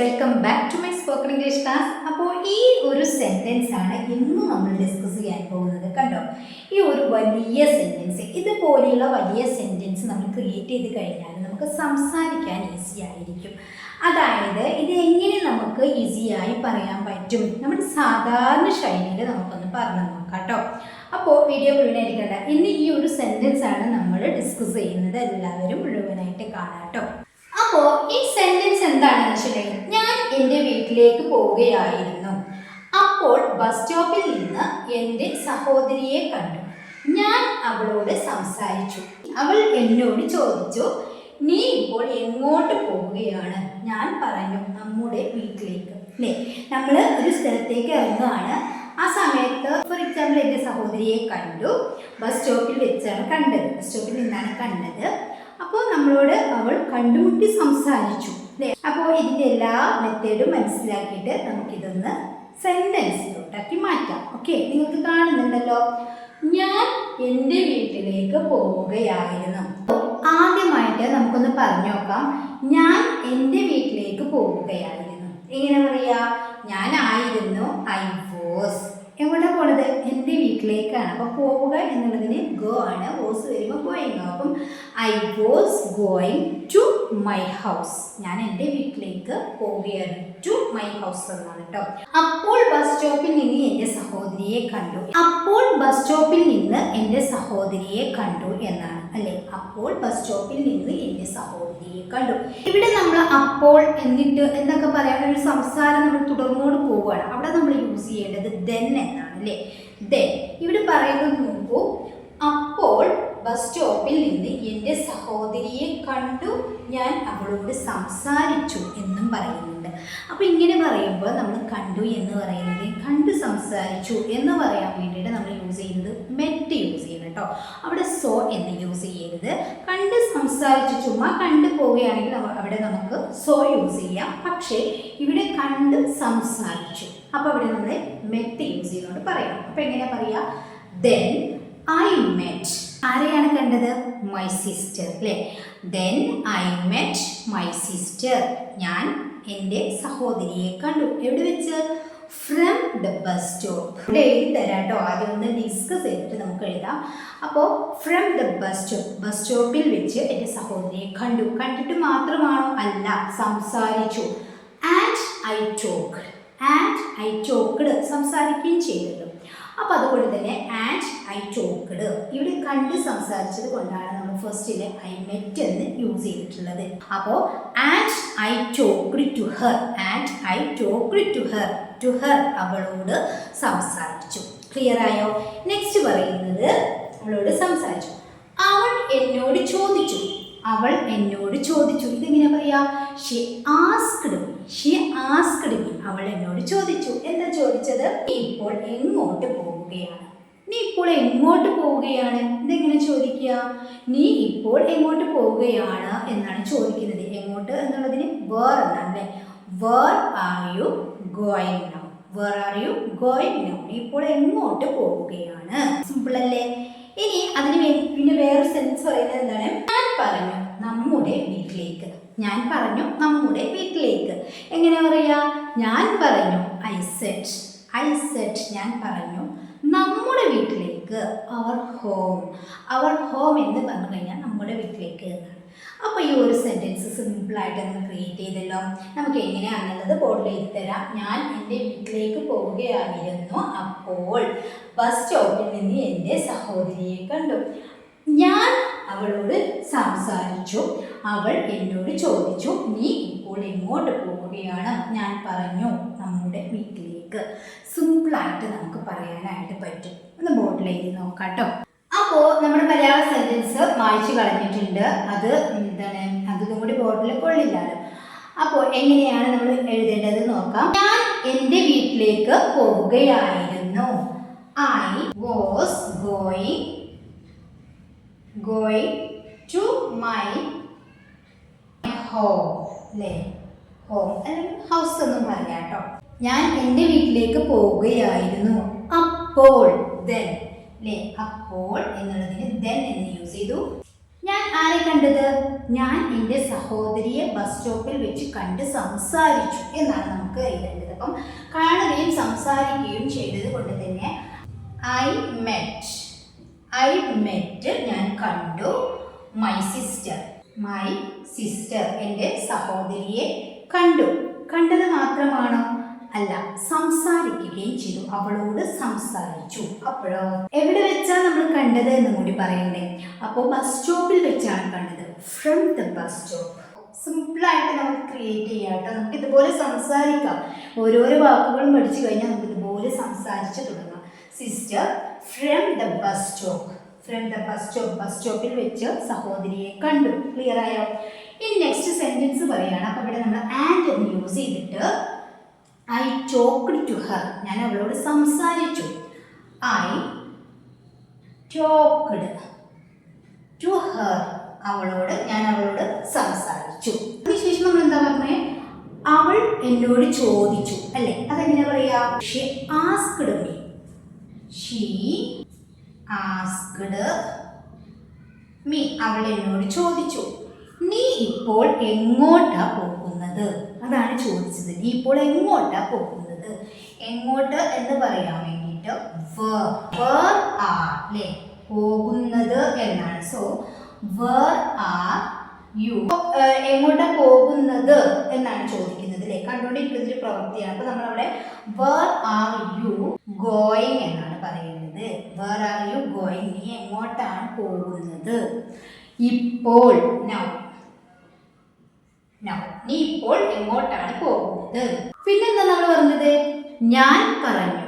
Welcome back to my spoken English class അപ്പോൾ ഈ ഒരു സെന്റൻസ് ആണ് ഇന്ന് നമ്മൾ ഡിസ്കസ് ചെയ്യാൻ പോകുന്നത്. കണ്ടോ? ഈ ഒരു വലിയ സെന്റൻസ് ഇതുപോലെയുള്ള വലിയ സെന്റൻസ് നമ്മൾ ക്രിയേറ്റ് ചെയ്ത് കഴിഞ്ഞാൽ നമുക്ക് സംസാരിക്കാൻ ഈസി ആയിരിക്കും. അതായത് ഇത് എങ്ങനെ നമുക്ക് ഈസിയായി പറയാൻ പറ്റും? നമ്മുടെ സാധാരണ ശൈലിയിൽ നമുക്കൊന്ന് പറഞ്ഞു നോക്കാം കേട്ടോ. അപ്പോൾ വീഡിയോ മുഴുവനായിരിക്കണ്ട ഇന്ന് ഈ ഒരു സെന്റൻസ് ആണ് നമ്മൾ ഡിസ്കസ് ചെയ്യുന്നത്. എല്ലാവരും മുഴുവനായിട്ട് കാണാം കേട്ടോ. അപ്പോൾ ഈ സെന്റൻസ് എന്താണെന്ന് വെച്ചിട്ടുണ്ടെങ്കിൽ ഞാൻ എന്റെ വീട്ടിലേക്ക് പോവുകയായിരുന്നു. അപ്പോൾ ബസ് സ്റ്റോപ്പിൽ നിന്ന് എന്റെ സഹോദരിയെ കണ്ടു. ഞാൻ അവളോട് സംസാരിച്ചു. അവൾ എന്നോട് ചോദിച്ചു നീ ഇപ്പോൾ എങ്ങോട്ട് പോവുകയാണ്? ഞാൻ പറഞ്ഞു നമ്മുടെ വീട്ടിലേക്ക്. അല്ലേ നമ്മൾ ഒരു സ്ഥലത്തേക്ക് ഇറങ്ങുകയാണ് ആ സമയത്ത് ഫോർ എക്സാമ്പിൾ എന്റെ സഹോദരിയെ കണ്ടു. ബസ് സ്റ്റോപ്പിൽ വെച്ചാണ് കണ്ടത്. ബസ് സ്റ്റോപ്പിൽ നിന്നാണ് കണ്ടത്. അപ്പോൾ നമ്മളോട് അവൾ കണ്ടുമുട്ടി സംസാരിച്ചു. അല്ലേ അപ്പോൾ ഇതിന്റെ എല്ലാ മെത്തേഡും മനസ്സിലാക്കിയിട്ട് നമുക്കിതൊന്ന് സെന്റൻസിലോട്ടാക്കി മാറ്റാം. ഓക്കെ നിങ്ങൾക്ക് കാണുന്നുണ്ടല്ലോ? ഞാൻ എന്റെ വീട്ടിലേക്ക് പോവുകയായിരുന്നു. ആദ്യമായിട്ട് നമുക്കൊന്ന് പറഞ്ഞു നോക്കാം. ഞാൻ എന്റെ വീട്ടിലേക്ക് പോവുകയായിരുന്നു. എങ്ങനെ പറയാ? ഞാനായിരുന്നു ഐ വോസ്. പോണത് എന്റെ വീട്ടിലേക്കാണ്. അപ്പോൾ പോവുക എന്നുള്ളതിന് ഗോ ആണ്. ഹോസ് വരുമ്പോൾ ഗോയിങ് അപ്പം I was going to my house ഞാൻ എന്റെ വീട്ടിലേക്ക് പോവുകയാണ്. ടു മൈ ഹൗസ് എന്നാണ് കേട്ടോ അപ്പോൾ ബസ് സ്റ്റോപ്പിൽ നിന്ന് എന്റെ സഹോദരിയെ കണ്ടു. അപ്പോൾ ബസ് സ്റ്റോപ്പിൽ നിന്ന് എന്റെ സഹോദരിയെ കണ്ടു എന്നാണ് അല്ലേ? അപ്പോൾ ബസ് സ്റ്റോപ്പിൽ നിന്ന് എന്റെ സഹോദരിയെ കണ്ടു. ഇവിടെ നമ്മൾ അപ്പോൾ എന്നിട്ട് എന്നൊക്കെ പറയാൻ ഒരു സംസാരം നമ്മൾ തുടർന്നുകൊണ്ട് പോവുകയാണ്. അവിടെ നമ്മൾ യൂസ് ചെയ്യേണ്ടത് ദെൻ എന്നാണ്. അല്ലേ? ഇവിടെ പറയുന്നത് നോക്കൂ. അപ്പോൾ ബസ് സ്റ്റോപ്പിൽ നിന്ന് എന്റെ സഹോദരിയെ കണ്ടു ഞാൻ അവളോട് സംസാരിച്ചു എന്നും പറയുന്നുണ്ട് അപ്പോൾ ഇങ്ങനെ പറയുമ്പോൾ നമ്മൾ കണ്ടു എന്ന് പറയുന്നത് കണ്ടു സംസാരിച്ചു എന്ന് പറയാൻ വേണ്ടിയിട്ട് നമ്മൾ യൂസ് ചെയ്യുന്നത് മെറ്റ് യൂസ് ചെയ്യണം കേട്ടോ. അവിടെ സോ എന്ന് യൂസ് ചെയ്യരുത്. കണ്ട് സംസാരിച്ചു ചുമ്മാ കണ്ടു പോവുകയാണെങ്കിൽ അവിടെ നമുക്ക് സോ യൂസ് ചെയ്യാം. പക്ഷേ ഇവിടെ കണ്ട് സംസാരിച്ചു. അപ്പോൾ അവിടെ നമ്മൾ മെറ്റ് യൂസ് ചെയ്തുകൊണ്ട് പറയാം അപ്പോൾ എങ്ങനെ പറയുക ദെൻ ഐ മെറ്റ് ആരെയാണ് കണ്ടത്? മൈ സിസ്റ്റർ അല്ലേ then I met my sister ഞാൻ എന്റെ സഹോദരിയെ കണ്ടു. എവിടെ വെച്ച്? ഫ്രം ദ ബസ് സ്റ്റോപ്പ് ഇവിടെ എഴുതി തരാം കേട്ടോ ആദ്യം ഒന്ന് ഡിസ്കസ് ചെയ്തിട്ട് നമുക്ക് എഴുതാം. അപ്പോൾ from the bus stop bus സ്റ്റോപ്പിൽ വെച്ച് എന്റെ സഹോദരിയെ കണ്ടു. കണ്ടിട്ട് മാത്രമാണോ? അല്ല സംസാരിച്ചു. And I talk and I talked സംസാരിക്കുകയും ചെയ്തല്ലോ അപ്പോൾ അതുകൊണ്ട് തന്നെ ആൻഡ് ഐ ടോക്ക്ഡ് ഇവിടെ കണ്ട് സംസാരിച്ചത് കൊണ്ടാണ് നമ്മൾ ഫസ്റ്റിൽ ഐ മെറ്റ് എന്ന് യൂസ് ചെയ്തിട്ടുള്ളത്. അപ്പോൾ and I talked to her and I talked to her to her അവളോട് സംസാരിച്ചു. ക്ലിയർ ആയോ? നെക്സ്റ്റ് പറയുന്നത് അവളോട് സംസാരിച്ചു. അവൾ എന്നോട് ചോദിച്ചു. അവൾ എന്നോട് ചോദിച്ചു. ഇതെങ്ങനെ പറയാ? She asked she asked me അവൾ എന്നോട് ചോദിച്ചു. എന്താ ചോദിച്ചത്? നീ ഇപ്പോൾ എങ്ങോട്ട് പോവുകയാണ്? നീ ഇപ്പോൾ എങ്ങോട്ട് പോവുകയാണ്? ഇതെങ്ങനെ ചോദിക്കുക നീ ഇപ്പോൾ എങ്ങോട്ട് പോവുകയാണ് എന്നാണ് ചോദിക്കുന്നത്. എങ്ങോട്ട് എന്നുള്ളതിന് വേർ എന്നാണ് അല്ലേ where are you going now. Where are you going now. നീ ഇപ്പോൾ എങ്ങോട്ട് പോവുകയാണ്? സിമ്പിൾ അല്ലേ ഇനി അതിന് വേണ്ടി പിന്നെ വേറൊരു സെൻസ് പറയുന്നത് എന്താണ്? ഞാൻ പറഞ്ഞു നമ്മുടെ വീട്ടിലേക്ക്. ഞാൻ പറഞ്ഞു നമ്മുടെ വീട്ടിലേക്ക്. എങ്ങനെ പറയാ? ഞാൻ പറഞ്ഞു ഐ സെറ്റ് ഐ സെറ്റ് ഞാൻ പറഞ്ഞു നമ്മുടെ വീട്ടിലേക്ക് അവർ ഹോം അവർ ഹോം എന്ന് പറഞ്ഞു കഴിഞ്ഞാൽ നമ്മുടെ വീട്ടിലേക്ക് എന്നാണ്. അപ്പോൾ ഈ ഒരു സെന്റൻസ് സിമ്പിളായിട്ട് നമ്മൾ ക്രിയേറ്റ് ചെയ്തല്ലോ. നമുക്ക് എങ്ങനെയാണെന്നുള്ളത് ബോർഡിൽ തരാം. ഞാൻ എന്റെ വീട്ടിലേക്ക് പോവുകയായിരുന്നു അപ്പോൾ ബസ് സ്റ്റോപ്പിൽ നിന്ന് എന്റെ സഹോദരിയെ കണ്ടു. ഞാൻ അവളോട് സംസാരിച്ചു. അവൾ എന്നോട് ചോദിച്ചു നീ ഇപ്പോൾ എങ്ങോട്ട് പോവുകയാണ്? ഞാൻ പറഞ്ഞു നമ്മുടെ വീട്ടിലേക്ക്. സിമ്പിളായിട്ട് നമുക്ക് പറയാനായിട്ട് പറ്റും. ഒന്ന് ബോർഡിൽ നോക്കാം കേട്ടോ. അപ്പോൾ നമ്മുടെ മലയാള സെന്റൻസ് മായ്ച്ചു കളഞ്ഞിട്ടുണ്ട്. അത് എന്താണ്? അതൊന്നും കൂടി ബോർഡിൽ കൊള്ളില്ലല്ലോ അപ്പോൾ എങ്ങനെയാണ് നമ്മൾ എഴുതേണ്ടത് നോക്കാം. ഞാൻ എന്റെ വീട്ടിലേക്ക് പോവുകയായിരുന്നു. I was going going to my home അല്ലേ? ഹോം അല്ലെങ്കിൽ ഹൗസ് എന്നും പറയാം കേട്ടോ. ഞാൻ എന്റെ വീട്ടിലേക്ക് പോവുകയായിരുന്നു. അപ്പോൾ ദെൻ അല്ലേ അപ്പോൾ എന്നുള്ളതിന് ദെൻ എന്ന് യൂസ് ചെയ്തു. ഞാൻ ആരെ കണ്ടത്? ഞാൻ എന്റെ സഹോദരിയെ ബസ് സ്റ്റോപ്പിൽ വെച്ച് കണ്ട് സംസാരിച്ചു എന്നാണ് നമുക്ക് എഴുതേണ്ടത്. അപ്പം കാണുകയും സംസാരിക്കുകയും ചെയ്തത് കൊണ്ട് തന്നെ ഐ മെറ്റ് ഐ മെറ്റ് ഞാൻ കണ്ടു. മൈ സിസ്റ്റർ മൈ സിസ്റ്റർ എന്റെ സഹോദരിയെ കണ്ടു. കണ്ടത് മാത്രമാണോ? അല്ല സംസാരിക്കുകയും ചെയ്തു. അവളോട് സംസാരിച്ചു. അപ്പോഴോ എവിടെ വെച്ചാണ് നമ്മൾ കണ്ടത് എന്ന് കൂടി പറയണ്ടേ? അപ്പോൾ ബസ് സ്റ്റോപ്പിൽ വെച്ചാണ് കണ്ടത്. ഫ്രം ദ ബസ് സ്റ്റോപ്പ് സിമ്പിളായിട്ട് നമുക്ക് ക്രിയേറ്റ് ചെയ്യാം കേട്ടോ. നമുക്ക് ഇതുപോലെ സംസാരിക്കാം. ഓരോരോ വാക്കുകളും പഠിച്ചു കഴിഞ്ഞാൽ നമുക്ക് ഇതുപോലെ സംസാരിച്ച് തുടങ്ങാം. Sister from the bus stop from the bus stop bus സ്റ്റോപ്പിൽ വെച്ച് സഹോദരിയെ കണ്ടു. ക്ലിയർ ആയോ? ഇനി നെക്സ്റ്റ് സെന്റൻസ് പറയുകയാണ് അപ്പോൾ ഇവിടെ നമ്മൾ ആൻഡ് യൂസ് ചെയ്തിട്ട് ഐ ടോക്ക്ഡ് ടു ഹർ ഞാൻ അവളോട് സംസാരിച്ചു. ഐ ടോക്ക്ഡ് ടു ഹർ അവളോട് ഞാൻ അവളോട് സംസാരിച്ചു. അതിനുശേഷം നമ്മൾ എന്താ പറഞ്ഞേ? അവൾ എന്നോട് ചോദിച്ചു. അല്ലേ? അതെങ്ങനെ പറയാ? She asked me she asked me അവൾ എന്നോട് ചോദിച്ചു. നീ ഇപ്പോൾ എങ്ങോട്ടാ പോകുന്നത്? അതാണ് ചോദിച്ചത്. നീ ഇപ്പോൾ എങ്ങോട്ടാ പോകുന്നത്? എങ്ങോട്ട് എന്ന് പറയാൻ വേണ്ടിയിട്ട് പോകുന്നത് എന്നാണ്. So where are you. എങ്ങോട്ടാ പോകുന്നത് എന്നാണ് ചോദിക്കുന്നത് അല്ലേ കണ്ടുകൊണ്ടിരിക്കുന്ന ഒരു പ്രവൃത്തിയാണ്. അപ്പൊ നമ്മളവിടെ വേർ ആർ യു ഗോയിങ് എന്നാണ് പറയുന്നത്. Where are you going. നീ എങ്ങോട്ടാണ് പോകുന്നത്? ഇപ്പോൾ നൗ നൗ നീ ഇപ്പോൾ എങ്ങോട്ടാണ് പോകുന്നത്? പിന്നെന്താ നമ്മൾ പറഞ്ഞത്? ഞാൻ പറഞ്ഞു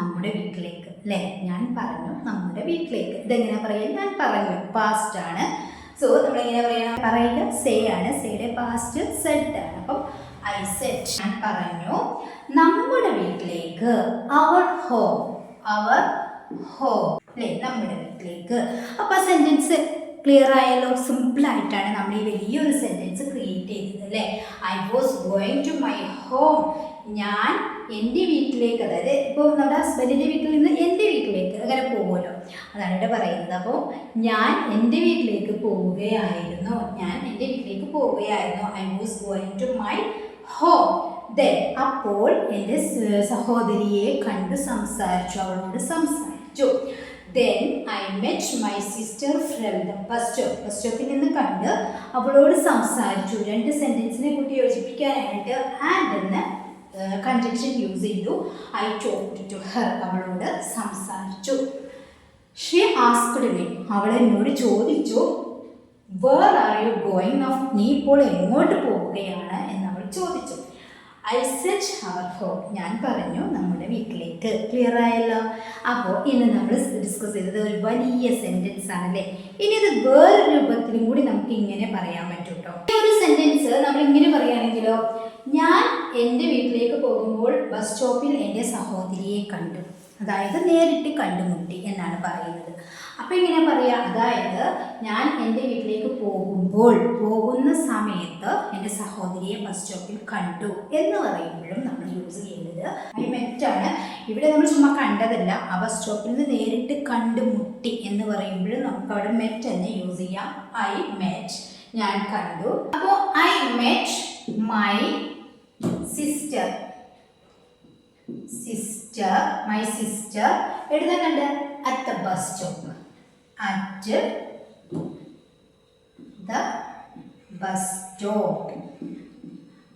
നമ്മുടെ വീട്ടിലേക്ക് അല്ലേ? ഞാൻ പറഞ്ഞു നമ്മുടെ വീട്ടിലേക്ക്. ഇതെങ്ങനെ പറയാം ഞാൻ പറഞ്ഞു പാസ്റ്റ് ആണ്. സോ നമ്മൾ എങ്ങനെ പറയാം പറയുക സേ ആണ്. സേയുടെ പാസ്റ്റ് സെറ്റ് ആണ്. അപ്പം ഐ സെറ്റ് ഞാൻ പറഞ്ഞു നമ്മുടെ വീട്ടിലേക്ക് അവർ ഹോം അവർ ഹോം അല്ലേ? നമ്മുടെ വീട്ടിലേക്ക്. അപ്പൊ സെന്റൻസ് ക്ലിയർ ആയല്ലോ സിമ്പിൾ ആയിട്ടാണ് നമ്മൾ ഈ വലിയൊരു സെന്റൻസ് ക്രിയേറ്റ് ചെയ്തത് അല്ലേ? I was going to my home ഞാൻ എന്റെ വീട്ടിലേക്ക് അതായത് ഇപ്പോൾ നമ്മുടെ ഹസ്ബൻഡിന്റെ വീട്ടിൽ നിന്ന് എന്റെ വീട്ടിലേക്ക് അങ്ങനെ പോകുമല്ലോ. അതാണ് ഇവിടെ പറയുന്നത്. അപ്പോൾ ഞാൻ എന്റെ വീട്ടിലേക്ക് പോവുകയായിരുന്നു. ഞാൻ എന്റെ വീട്ടിലേക്ക് പോവുകയായിരുന്നു. I was going to my home then അപ്പോൾ എന്റെ സഹോദരിയെ കണ്ട് സംസാരിച്ചു അവളോട് സംസാരിച്ചു. Then I met my sister from the bus stop bus സ്റ്റോപ്പിൽ നിന്ന് കണ്ട് അവളോട് സംസാരിച്ചു. രണ്ട് സെന്റൻസിനെ കൂട്ടി യോജിപ്പിക്കാനായിട്ട് ആൻഡ് എന്ന് കൺജക്ഷൻ യൂസ് ചെയ്തു. ഐ ടോക്ക് ടു ഹെർ അവളോട് സംസാരിച്ചു. ഷീ ആസ്ക്ഡ് മീ അവൾ എന്നോട് ചോദിച്ചു where are you going of നീ ഇപ്പോൾ എങ്ങോട്ട് പോവുകയാണ്? എന്നവൾ ചോദിച്ചു. ഐ സെറ്റ് ഹവർ ഹോം ഞാൻ പറഞ്ഞു നമ്മുടെ വീട്ടിലേക്ക്. ക്ലിയർ ആയല്ലോ? അപ്പോൾ ഇന്ന് നമ്മൾ ഡിസ്കസ് ചെയ്തത് ഒരു വലിയ സെന്റൻസ് ആണല്ലേ? ഇനി ഇത് വേറെ രൂപത്തിലും കൂടി നമുക്ക് ഇങ്ങനെ പറയാൻ പറ്റും കേട്ടോ ഈ ഒരു സെന്റൻസ് നമ്മൾ ഇങ്ങനെ പറയുകയാണെങ്കിലോ ഞാൻ എന്റെ വീട്ടിലേക്ക് പോകുമ്പോൾ ബസ് സ്റ്റോപ്പിൽ എന്റെ സഹോദരിയെ കണ്ടു. അതായത് നേരിട്ട് കണ്ടുമുട്ടി എന്നാണ് പറയുന്നത്. അപ്പം ഇങ്ങനെ പറയാം അതായത് ഞാൻ എന്റെ വീട്ടിലേക്ക് പോകുമ്പോൾ പോകുന്ന സമയത്ത് സഹോദരിയെ ബസ് സ്റ്റോപ്പിൽ കണ്ടു എന്ന് പറയുമ്പോഴും നമ്മൾ യൂസ് ചെയ്യുന്നത്. ഐ ഇവിടെ നമ്മൾ ചുമ്മാ കണ്ടതല്ല. ആ ബസ് സ്റ്റോപ്പിൽ നിന്ന് നേരിട്ട് കണ്ടു മുട്ടി എന്ന് പറയുമ്പോഴും നമുക്ക് അവിടെ മെറ്റ് തന്നെ യൂസ് ചെയ്യാം. ഐ മെറ്റ് ഞാൻ കണ്ടു. അപ്പോൾ I met my sister sister my sister എഴുതുന്നുണ്ട് at the bus stop at the bus stop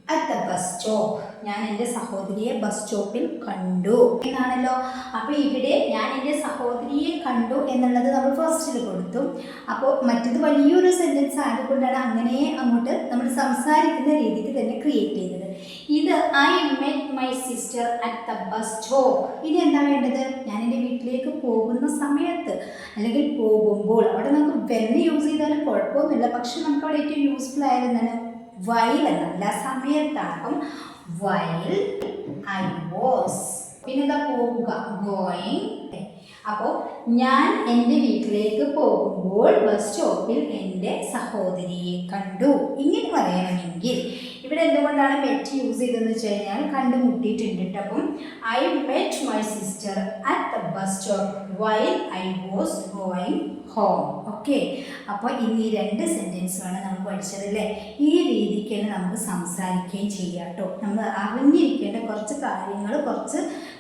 at the bus stop ഞാൻ എന്റെ സഹോദരിയെ ബസ് സ്റ്റോപ്പിൽ കണ്ടു. എന്നാണല്ലോ അപ്പോൾ ഇവിടെ ഞാൻ എന്റെ സഹോദരിയെ കണ്ടു എന്നുള്ളത് നമ്മൾ ഫസ്റ്റിൽ കൊടുത്തു. അപ്പോൾ മറ്റത് വലിയൊരു സെന്റൻസ് ആയതുകൊണ്ടാണ് അങ്ങനെ അങ്ങോട്ട് നമ്മൾ സംസാരിക്കുന്ന രീതിക്ക് തന്നെ ക്രിയേറ്റ് ചെയ്തത്. ഇത് I met my sister at the bus stop ഇനി എന്താ വേണ്ടത്? ഞാൻ എന്റെ വീട്ടിലേക്ക് പോകുന്ന സമയത്ത് അല്ലെങ്കിൽ പോകുമ്പോൾ അവിടെ നമുക്ക് വെന്ന് യൂസ് ചെയ്താലും കുഴപ്പമൊന്നുമില്ല. പക്ഷെ നമുക്ക് അവിടെ ഏറ്റവും യൂസ്ഫുൾ ആയത് എന്താണ്? വൈൽ എന്നല്ല സമയത്താകും വൈൽ ഐ വാസ് പിന്നെന്താ പോവുക ഗോയിങ് അപ്പോൾ ഞാൻ എന്റെ വീട്ടിലേക്ക് പോകുമ്പോൾ ബസ് സ്റ്റോപ്പിൽ എന്റെ സഹോദരിയെ കണ്ടു. ഇങ്ങനെ പറയണമെങ്കിൽ ഇവിടെ എന്തുകൊണ്ടാണ് മെറ്റ് യൂസ് ചെയ്തതെന്ന് വെച്ച് കഴിഞ്ഞാൽ കണ്ടുമുട്ടിയിട്ടുണ്ട് ട്ടോ. അപ്പം I met my sister at the bus stop while I was going home okay. അപ്പോൾ ഇനി ഈ രണ്ട് സെന്റൻസുമാണ് നമ്മൾ പഠിച്ചത് അല്ലേ? ഈ രീതിക്ക് തന്നെ നമുക്ക് സംസാരിക്കുകയും ചെയ്യാം കേട്ടോ നമ്മൾ അറിഞ്ഞിരിക്കേണ്ട കുറച്ച് കാര്യങ്ങൾ കുറച്ച്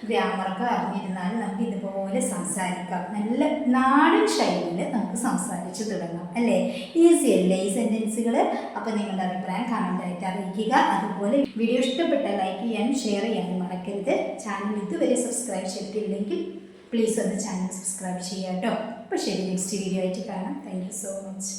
ഗ്രാമറൊക്കെ അറിഞ്ഞിരുന്നാലും നമുക്ക് ഇതുപോലെ സംസാരിക്കാം. നല്ല നാടൻ ശൈലിയിൽ നമുക്ക് സംസാരിച്ച് തുടങ്ങാം അല്ലേ? ഈസി അല്ലേ ഈ സെന്റൻസുകൾ അപ്പോൾ നിങ്ങളുടെ അഭിപ്രായം കമന്റായിട്ട് അറിയിക്കുക. അതുപോലെ വീഡിയോ ഇഷ്ടപ്പെട്ട ലൈക്ക് ചെയ്യാനും ഷെയർ ചെയ്യാനും മറക്കരുത്. ചാനൽ ഇതുവരെ സബ്സ്ക്രൈബ് ചെയ്തിട്ടില്ലെങ്കിൽ പ്ലീസ് ഒന്ന് ചാനൽ സബ്സ്ക്രൈബ് ചെയ്യാം കേട്ടോ അപ്പോൾ ശരി നെക്സ്റ്റ് വീഡിയോ ആയിട്ട് കാണാം. Thank so much